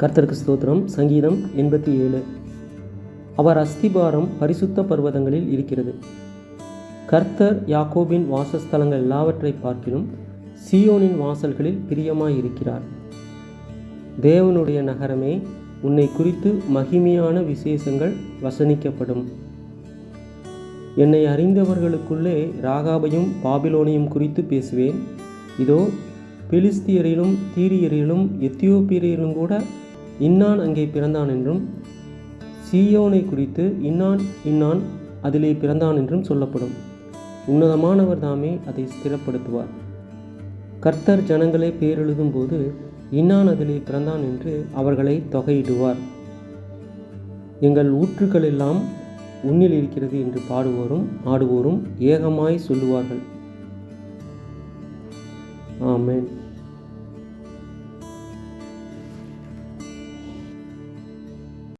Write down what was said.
கர்த்தருக்கு ஸ்தோத்திரம். சங்கீதம் எண்பத்தி ஏழு. அவர் அஸ்திபாரம் பரிசுத்த பர்வதங்களில் இருக்கிறது. கர்த்தர் யாக்கோபின் வாசஸ்தலங்கள் எல்லாவற்றை பார்க்கிலும் சியோனின் வாசல்களில் பிரியமாயிருக்கிறார். தேவனுடைய நகரமே உன்னை குறித்து மகிமையான விசேஷங்கள் வசனிக்கப்படும். என்னை அறிந்தவர்களுக்குள்ளே ராகாபையும் பாபிலோனையும் குறித்து பேசுவேன். இதோ பிலிஸ்தியரிலும் தீரியரிலும் எத்தியோப்பியரிலும் கூட இன்னான் அங்கே பிறந்தான் என்றும் சீயோனை குறித்து இன்னான் இன்னான் அதிலே பிறந்தான் என்றும் சொல்லப்படும். உன்னதமானவர் தாமே அதை ஸ்திரப்படுத்துவார். கர்த்தர் ஜனங்களை பேரெழுதும் போது இன்னான் அதிலே பிறந்தான் என்று அவர்களை தொகையிடுவார். எங்கள் ஊற்றுக்கள் எல்லாம் உன்னில் இருக்கிறது என்று பாடுவோரும் ஆடுவோரும் ஏகமாய் சொல்லுவார்கள். ஆமேன்.